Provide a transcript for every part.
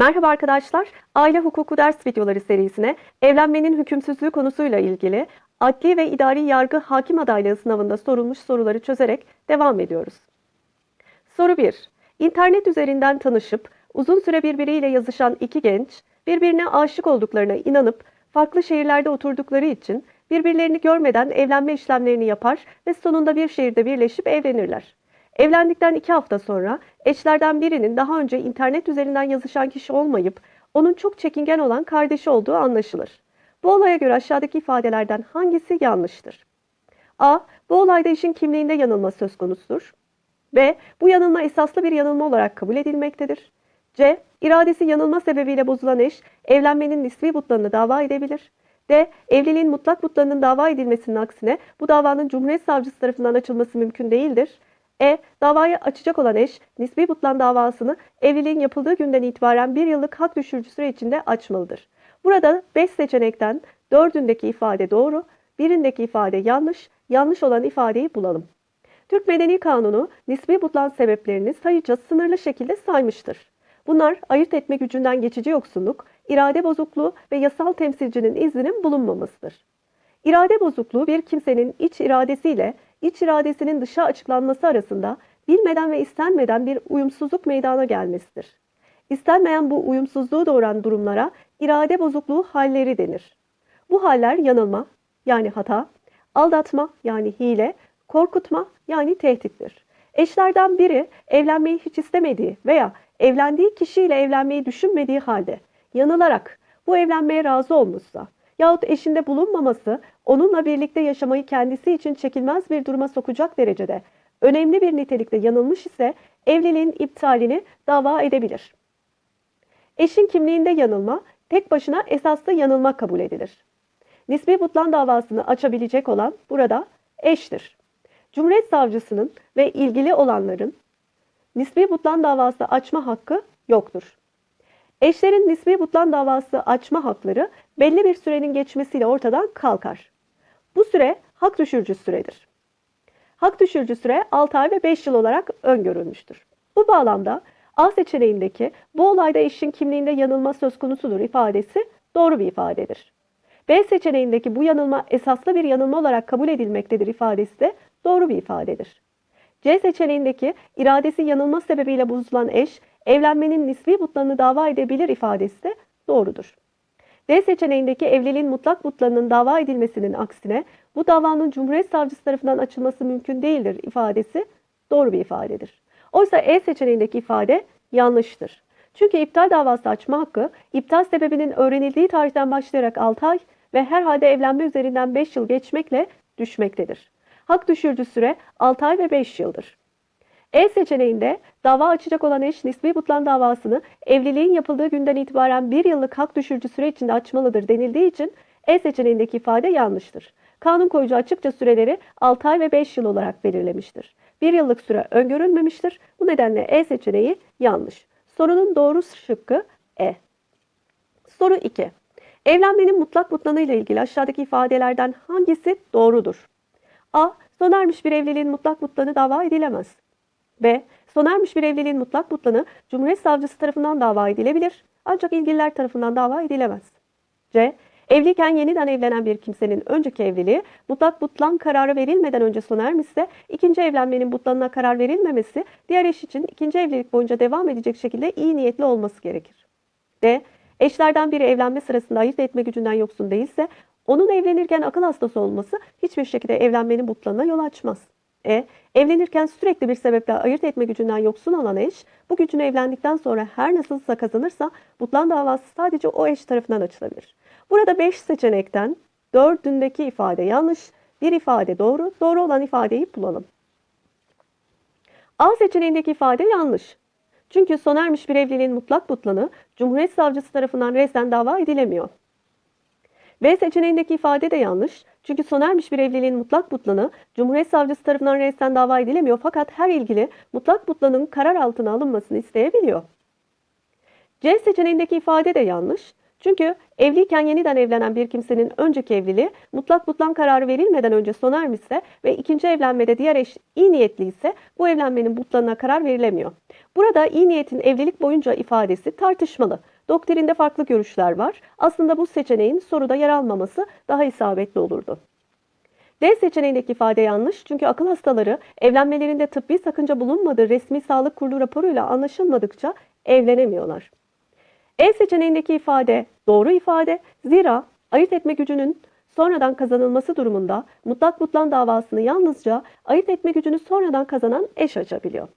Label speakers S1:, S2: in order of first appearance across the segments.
S1: Merhaba arkadaşlar. Aile hukuku ders videoları serisine evlenmenin hükümsüzlüğü konusuyla ilgili adli ve idari yargı hakim adaylığı sınavında sorulmuş soruları çözerek devam ediyoruz. Soru 1. İnternet üzerinden tanışıp uzun süre birbiriyle yazışan iki genç birbirine aşık olduklarına inanıp farklı şehirlerde oturdukları için birbirlerini görmeden evlenme işlemlerini yapar ve sonunda bir şehirde birleşip evlenirler. Evlendikten iki hafta sonra eşlerden birinin daha önce internet üzerinden yazışan kişi olmayıp onun çok çekingen olan kardeşi olduğu anlaşılır. Bu olaya göre aşağıdaki ifadelerden hangisi yanlıştır? A. Bu olayda işin kimliğinde yanılma söz konusudur. B. Bu yanılma esaslı bir yanılma olarak kabul edilmektedir. C. İradesi yanılma sebebiyle bozulan eş evlenmenin nisbi butlanını dava edebilir. D. Evliliğin mutlak butlanının dava edilmesinin aksine bu davanın Cumhuriyet Savcısı tarafından açılması mümkün değildir. E. Davayı açacak olan eş nisbi butlan davasını evliliğin yapıldığı günden itibaren bir yıllık hak düşürücü süre içinde açmalıdır. Burada 5 seçenekten 4'ündeki ifade doğru, birindeki ifade yanlış, yanlış olan ifadeyi bulalım. Türk Medeni Kanunu nisbi butlan sebeplerini sayıca sınırlı şekilde saymıştır. Bunlar ayırt etme gücünden geçici yoksunluk, irade bozukluğu ve yasal temsilcinin izninin bulunmamasıdır. İrade bozukluğu bir kimsenin iç iradesiyle iç iradesinin dışa açıklanması arasında bilmeden ve istenmeden bir uyumsuzluk meydana gelmesidir. İstenmeyen bu uyumsuzluğu doğuran durumlara irade bozukluğu halleri denir. Bu haller yanılma yani hata, aldatma yani hile, korkutma yani tehdittir. Eşlerden biri evlenmeyi hiç istemediği veya evlendiği kişiyle evlenmeyi düşünmediği halde yanılarak bu evlenmeye razı olmuşsa yahut eşinde bulunmaması onunla birlikte yaşamayı kendisi için çekilmez bir duruma sokacak derecede önemli bir nitelikte yanılmış ise evliliğin iptalini dava edebilir. Eşin kimliğinde yanılma tek başına esaslı yanılma kabul edilir. Nisbi butlan davasını açabilecek olan burada eştir. Cumhuriyet Savcısının ve ilgili olanların nisbi butlan davası açma hakkı yoktur. Eşlerin nisbi butlan davası açma hakları belli bir sürenin geçmesiyle ortadan kalkar. Bu süre hak düşürücü süredir. Hak düşürücü süre 6 ay ve 5 yıl olarak öngörülmüştür. Bu bağlamda A seçeneğindeki bu olayda eşin kimliğinde yanılma söz konusudur ifadesi doğru bir ifadedir. B seçeneğindeki bu yanılma esaslı bir yanılma olarak kabul edilmektedir ifadesi de doğru bir ifadedir. C seçeneğindeki iradesi yanılma sebebiyle bozulan eş evlenmenin nisbi butlanını dava edebilir ifadesi de doğrudur. D seçeneğindeki evliliğin mutlak butlanının dava edilmesinin aksine bu davanın Cumhuriyet Savcısı tarafından açılması mümkün değildir ifadesi doğru bir ifadedir. Oysa E seçeneğindeki ifade yanlıştır. Çünkü iptal davası açma hakkı iptal sebebinin öğrenildiği tarihten başlayarak 6 ay ve herhalde evlenme üzerinden 5 yıl geçmekle düşmektedir. Hak düşürücü süre 6 ay ve 5 yıldır. E seçeneğinde dava açacak olan eş nisbi butlan davasını evliliğin yapıldığı günden itibaren bir yıllık hak düşürücü süre içinde açmalıdır denildiği için E seçeneğindeki ifade yanlıştır. Kanun koyucu açıkça süreleri 6 ay ve 5 yıl olarak belirlemiştir. Bir yıllık süre öngörülmemiştir. Bu nedenle E seçeneği yanlış. Sorunun doğru şıkkı E. Soru 2. Evlenmenin mutlak butlanı ile ilgili aşağıdaki ifadelerden hangisi doğrudur? A. Sona ermiş bir evliliğin mutlak butlanı dava edilemez. B. Sona ermiş bir evliliğin mutlak butlanı Cumhuriyet Savcısı tarafından dava edilebilir ancak ilgililer tarafından dava edilemez. C. Evliyken yeniden evlenen bir kimsenin önceki evliliği mutlak butlan kararı verilmeden önce sona ermişse ikinci evlenmenin butlanına karar verilmemesi diğer eş için ikinci evlilik boyunca devam edecek şekilde iyi niyetli olması gerekir. D. Eşlerden biri evlenme sırasında ayırt etme gücünden yoksun değilse onun evlenirken akıl hastası olması hiçbir şekilde evlenmenin butlanına yol açmaz. E. Evlenirken sürekli bir sebeple ayırt etme gücünden yoksun olan eş, bu gücünü evlendikten sonra her nasılsa kazanırsa butlan davası sadece o eş tarafından açılabilir. Burada 5 seçenekten 4'ündeki ifade yanlış, bir ifade doğru, doğru olan ifadeyi bulalım. A seçeneğindeki ifade yanlış. Çünkü sona ermiş bir evliliğin mutlak butlanı Cumhuriyet Savcısı tarafından resmen dava edilemiyor. B seçeneğindeki ifade de yanlış. Çünkü sona ermiş bir evliliğin mutlak butlanı Cumhuriyet Savcısı tarafından reisten dava edilemiyor fakat her ilgili mutlak butlanın karar altına alınmasını isteyebiliyor. C seçeneğindeki ifade de yanlış. Çünkü evliyken yeniden evlenen bir kimsenin önceki evliliği mutlak butlan kararı verilmeden önce sona ermişse ve ikinci evlenmede diğer eş iyi niyetli ise bu evlenmenin butlanına karar verilemiyor. Burada iyi niyetin evlilik boyunca ifadesi tartışmalı. Doktrinde farklı görüşler var. Aslında bu seçeneğin soruda yer almaması daha isabetli olurdu. D seçeneğindeki ifade yanlış çünkü akıl hastaları evlenmelerinde tıbbi sakınca bulunmadığı resmi sağlık kurulu raporuyla anlaşılmadıkça evlenemiyorlar. E seçeneğindeki ifade doğru ifade. Zira ayırt etme gücünün sonradan kazanılması durumunda mutlak butlan davasını yalnızca ayırt etme gücünü sonradan kazanan eş açabiliyor.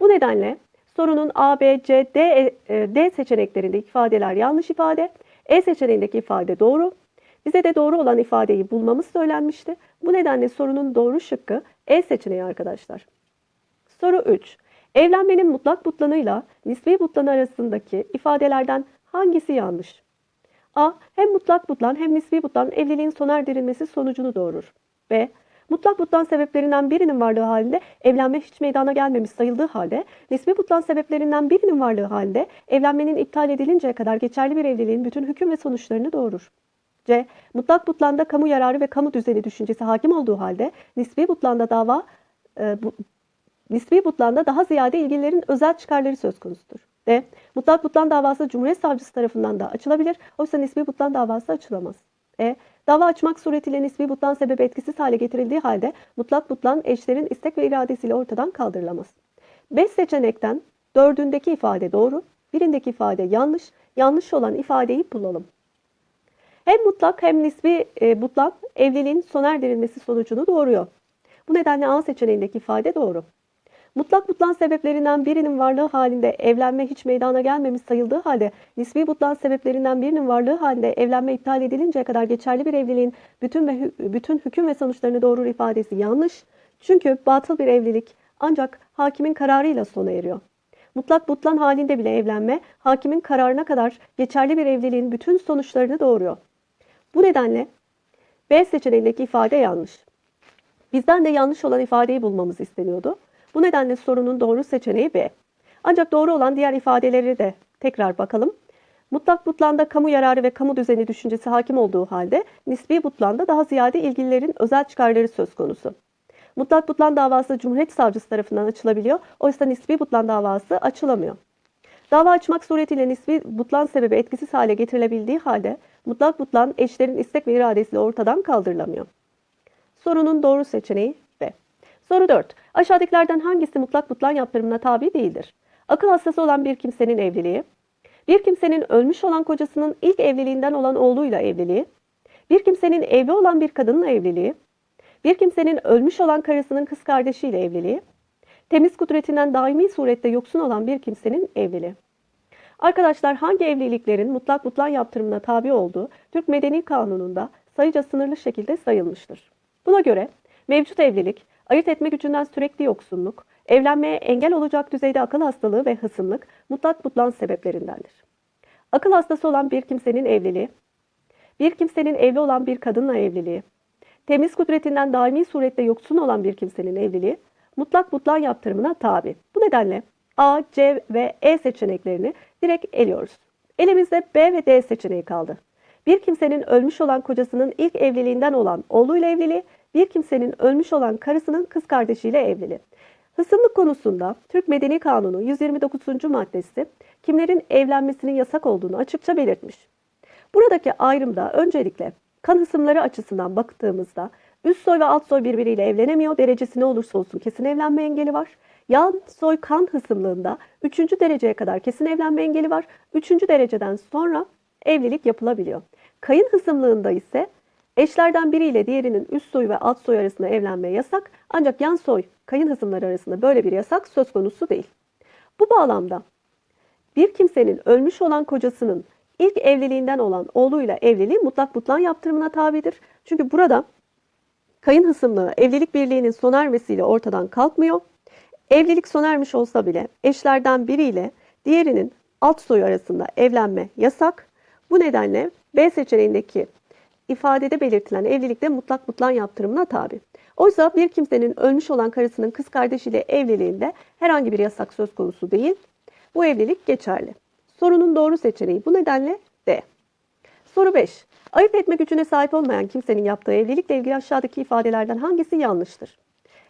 S1: Bu nedenle sorunun A, B, C, D, e, D seçeneklerindeki ifadeler yanlış ifade, E seçeneğindeki ifade doğru. Bize de doğru olan ifadeyi bulmamız söylenmişti. Bu nedenle sorunun doğru şıkkı E seçeneği arkadaşlar. Soru 3. Evlenmenin mutlak butlanıyla nisbi butlanı arasındaki ifadelerden hangisi yanlış? A. Hem mutlak butlan hem nisbi butlan evliliğin sona erdirilmesi sonucunu doğurur. B. Mutlak butlan sebeplerinden birinin varlığı halinde evlenme hiç meydana gelmemiş sayıldığı halde nisbi butlan sebeplerinden birinin varlığı halinde evlenmenin iptal edilinceye kadar geçerli bir evliliğin bütün hüküm ve sonuçlarını doğurur. C. Mutlak butlanda kamu yararı ve kamu düzeni düşüncesi hakim olduğu halde nisbi butlanda dava e, bu, nisbi butlanda daha ziyade ilgililerin özel çıkarları söz konusudur. D. Mutlak butlan davası Cumhuriyet Savcısı tarafından da açılabilir. Oysa nisbi butlan davası açılamaz. E. Dava açmak suretiyle nisbi butlan sebebi etkisiz hale getirildiği halde mutlak butlan eşlerin istek ve iradesiyle ortadan kaldırılamaz. 5 seçenekten dördündeki ifade doğru, birindeki ifade yanlış, yanlış olan ifadeyi bulalım. Hem mutlak hem nisbi e, butlan evliliğin sona erdirilmesi sonucunu doğuruyor. Bu nedenle A seçeneğindeki ifade doğru. Mutlak butlan sebeplerinden birinin varlığı halinde evlenme hiç meydana gelmemiş sayıldığı halde nisbi butlan sebeplerinden birinin varlığı halinde evlenme iptal edilinceye kadar geçerli bir evliliğin bütün ve bütün hüküm ve sonuçlarını doğurur ifadesi yanlış. Çünkü batıl bir evlilik ancak hakimin kararıyla sona eriyor. Mutlak butlan halinde bile evlenme hakimin kararına kadar geçerli bir evliliğin bütün sonuçlarını doğuruyor. Bu nedenle B seçeneğindeki ifade yanlış. Bizden de yanlış olan ifadeyi bulmamız isteniyordu. Bu nedenle sorunun doğru seçeneği B. Ancak doğru olan diğer ifadeleri de tekrar bakalım. Mutlak butlanda kamu yararı ve kamu düzeni düşüncesi hakim olduğu halde nisbi butlanda daha ziyade ilgililerin özel çıkarları söz konusu. Mutlak butlan davası Cumhuriyet Savcısı tarafından açılabiliyor. Oysa nisbi butlan davası açılamıyor. Dava açmak suretiyle nisbi butlan sebebi etkisiz hale getirilebildiği halde mutlak butlan eşlerin istek ve iradesiyle ortadan kaldırılamıyor. Sorunun doğru seçeneği. Soru 4. Aşağıdakilerden hangisi mutlak butlan yaptırımına tabi değildir? Akıl hastası olan bir kimsenin evliliği, bir kimsenin ölmüş olan kocasının ilk evliliğinden olan oğluyla evliliği, bir kimsenin evli olan bir kadınla evliliği, bir kimsenin ölmüş olan karısının kız kardeşiyle evliliği, temiz kudretinden daimi surette yoksun olan bir kimsenin evliliği. Arkadaşlar hangi evliliklerin mutlak butlan yaptırımına tabi olduğu Türk Medeni Kanunu'nda sayıca sınırlı şekilde sayılmıştır. Buna göre mevcut evlilik, ayırt etme gücünden sürekli yoksunluk, evlenmeye engel olacak düzeyde akıl hastalığı ve hısımlık mutlak butlan sebeplerindendir. Akıl hastası olan bir kimsenin evliliği, bir kimsenin evli olan bir kadınla evliliği, temiz kudretinden daimi surette yoksun olan bir kimsenin evliliği mutlak butlan yaptırımına tabi. Bu nedenle A, C ve E seçeneklerini direkt eliyoruz. Elimizde B ve D seçeneği kaldı. Bir kimsenin ölmüş olan kocasının ilk evliliğinden olan oğluyla evliliği, bir kimsenin ölmüş olan karısının kız kardeşiyle evliliği. Hısımlık konusunda Türk Medeni Kanunu 129. maddesi kimlerin evlenmesinin yasak olduğunu açıkça belirtmiş. Buradaki ayrımda öncelikle kan hısımları açısından baktığımızda üst soy ve alt soy birbiriyle evlenemiyor. Derecesi ne olursa olsun kesin evlenme engeli var. Yan soy kan hısımlığında 3. dereceye kadar kesin evlenme engeli var. 3. dereceden sonra evlilik yapılabiliyor. Kayın hısımlığında ise eşlerden biriyle diğerinin üst soy ve alt soy arasında evlenme yasak. Ancak yan soy kayın hısımları arasında böyle bir yasak söz konusu değil. Bu bağlamda bir kimsenin ölmüş olan kocasının ilk evliliğinden olan oğluyla evliliği mutlak butlan yaptırımına tabidir. Çünkü burada kayın hısımlığı evlilik birliğinin sona ermesiyle ortadan kalkmıyor. Evlilik sona ermiş olsa bile eşlerden biriyle diğerinin alt soyu arasında evlenme yasak. Bu nedenle B seçeneğindeki ifadede belirtilen evlilikte mutlak butlan yaptırımına tabi. Oysa bir kimsenin ölmüş olan karısının kız kardeşiyle evliliğinde herhangi bir yasak söz konusu değil. Bu evlilik geçerli. Sorunun doğru seçeneği bu nedenle D. Soru 5. Ayırt etme gücüne sahip olmayan kimsenin yaptığı evlilikle ilgili aşağıdaki ifadelerden hangisi yanlıştır?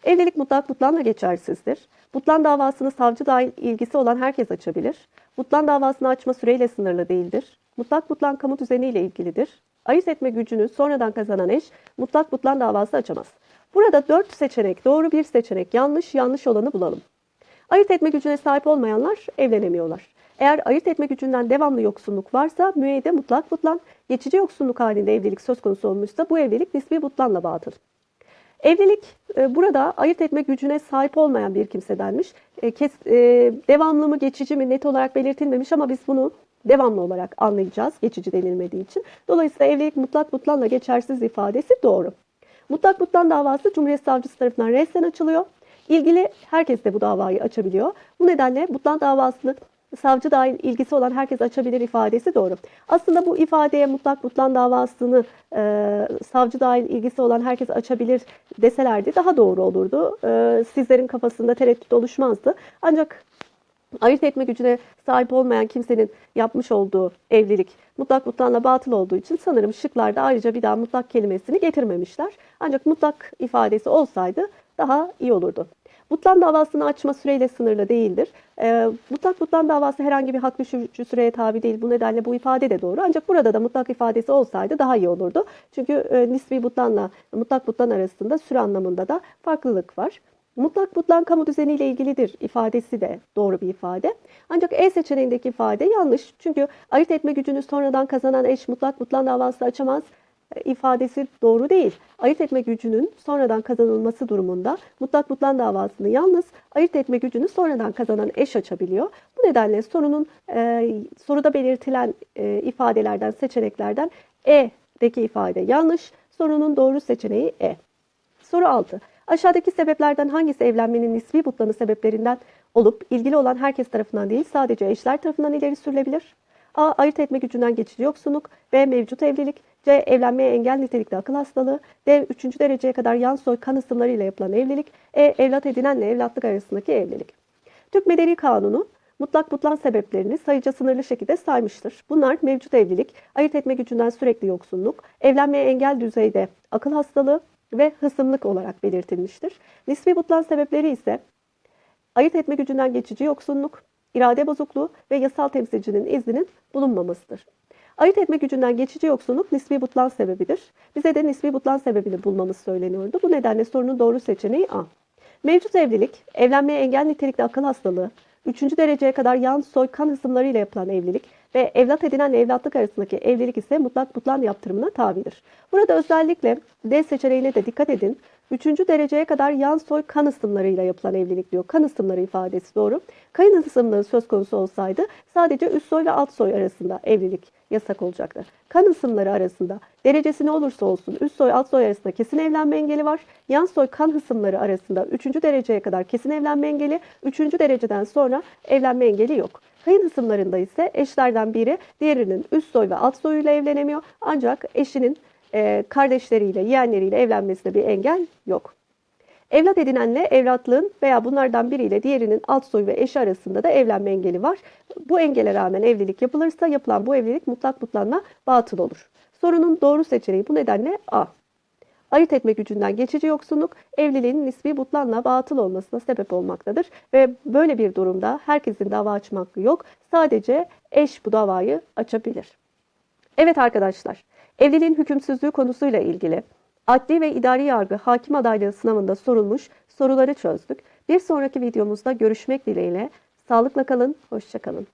S1: Evlilik mutlak butlanla geçersizdir. Butlan davasını savcı dahil ilgisi olan herkes açabilir. Butlan davasını açma süreyle sınırlı değildir. Mutlak butlan kamu düzeniyle ilgilidir. Ayırt etme gücünü sonradan kazanan eş mutlak butlan davası açamaz. Burada dört seçenek doğru bir seçenek yanlış yanlış olanı bulalım. Ayırt etme gücüne sahip olmayanlar evlenemiyorlar. Eğer ayırt etme gücünden devamlı yoksunluk varsa müeyyide mutlak butlan, geçici yoksunluk halinde evlilik söz konusu olmuşsa bu evlilik nisbi butlanla batıl. Evlilik e, burada ayırt etme gücüne sahip olmayan bir kimsedenmiş. E, kes, e, devamlı mı geçici mi net olarak belirtilmemiş ama biz bunu devamlı olarak anlayacağız geçici denilmediği için. Dolayısıyla evlilik mutlak butlanla geçersiz ifadesi doğru. Mutlak butlan davası Cumhuriyet Savcısı tarafından resen açılıyor. İlgili herkes de bu davayı açabiliyor. Bu nedenle butlan davasını savcı dahil ilgisi olan herkes açabilir ifadesi doğru. Aslında bu ifadeye mutlak butlan davasını e, savcı dahil ilgisi olan herkes açabilir deselerdi daha doğru olurdu. E, sizlerin kafasında tereddüt oluşmazdı. Ancak ayırt etme gücüne sahip olmayan kimsenin yapmış olduğu evlilik mutlak butlanla batıl olduğu için sanırım şıklarda ayrıca bir daha mutlak kelimesini getirmemişler. Ancak mutlak ifadesi olsaydı daha iyi olurdu. Butlan davasını açma süreyle sınırlı değildir. E, mutlak butlan davası herhangi bir hak düşürücü süreye tabi değil. Bu nedenle bu ifade de doğru. Ancak burada da mutlak ifadesi olsaydı daha iyi olurdu. Çünkü e, nisbi butlanla mutlak butlan arasında süre anlamında da farklılık var. Mutlak butlan kamu düzeniyle ilgilidir ifadesi de doğru bir ifade. Ancak E seçeneğindeki ifade yanlış. Çünkü ayırt etme gücünü sonradan kazanan eş mutlak butlan davası açamaz ifadesi doğru değil. Ayırt etme gücünün sonradan kazanılması durumunda mutlak butlan davasını yalnız ayırt etme gücünü sonradan kazanan eş açabiliyor. Bu nedenle sorunun e, soruda belirtilen e, ifadelerden, seçeneklerden E'deki ifade yanlış. Sorunun doğru seçeneği E. Soru 6. Aşağıdaki sebeplerden hangisi evlenmenin nisbi butlanı sebeplerinden olup ilgili olan herkes tarafından değil sadece eşler tarafından ileri sürülebilir? A. Ayırt etme gücünden geçici yoksunluk. B. Mevcut evlilik. C. Evlenmeye engel nitelikli akıl hastalığı. D. Üçüncü dereceye kadar yan soy kan ısımlarıyla yapılan evlilik. E. Evlat edinenle evlatlık arasındaki evlilik. Türk Medeni Kanunu mutlak butlan sebeplerini sayıca sınırlı şekilde saymıştır. Bunlar mevcut evlilik, ayırt etme gücünden sürekli yoksunluk, evlenmeye engel düzeyde akıl hastalığı ve hısımlık olarak belirtilmiştir. Nisbi butlan sebepleri ise ayırt etme gücünden geçici yoksunluk, irade bozukluğu ve yasal temsilcinin izninin bulunmamasıdır. Ayırt etme gücünden geçici yoksunluk nisbi butlan sebebidir. Bize de nisbi butlan sebebini bulmamız söyleniyordu. Bu nedenle sorunun doğru seçeneği A. Mevcut evlilik, evlenmeye engel nitelikli akıl hastalığı, üçüncü dereceye kadar yan soy kan hısımlarıyla yapılan evlilik ve evlat edinenle evlatlık arasındaki evlilik ise mutlak butlan yaptırımına tabidir. Burada özellikle D seçeneğine de dikkat edin. Üçüncü dereceye kadar yan soy kan ısımlarıyla yapılan evlilik diyor. Kan ısımları ifadesi doğru. Kayın ısımlığı söz konusu olsaydı sadece üst soy ve alt soy arasında evlilik yasak olacaktı. Kan ısımları arasında derecesi ne olursa olsun üst soy alt soy arasında kesin evlenme engeli var. Yan soy kan hısımları arasında üçüncü dereceye kadar kesin evlenme engeli, üçüncü dereceden sonra evlenme engeli yok. Kayın hısımlarında ise eşlerden biri diğerinin üst soy ve alt soyuyla evlenemiyor. Ancak eşinin e, kardeşleriyle, yeğenleriyle evlenmesine bir engel yok. Evlat edinenle evlatlığın veya bunlardan biriyle diğerinin alt soy ve eşi arasında da evlenme engeli var. Bu engele rağmen evlilik yapılırsa yapılan bu evlilik mutlak butlanla batıl olur. Sorunun doğru seçeneği bu nedenle A. Ayırt etme gücünden geçici yoksunluk evliliğin nisbi butlanla batıl olmasına sebep olmaktadır. Ve böyle bir durumda herkesin dava açma hakkı yok. Sadece eş bu davayı açabilir. Evet arkadaşlar, evliliğin hükümsüzlüğü konusuyla ilgili adli ve idari yargı hakim adaylığı sınavında sorulmuş soruları çözdük. Bir sonraki videomuzda görüşmek dileğiyle. Sağlıkla kalın, hoşçakalın.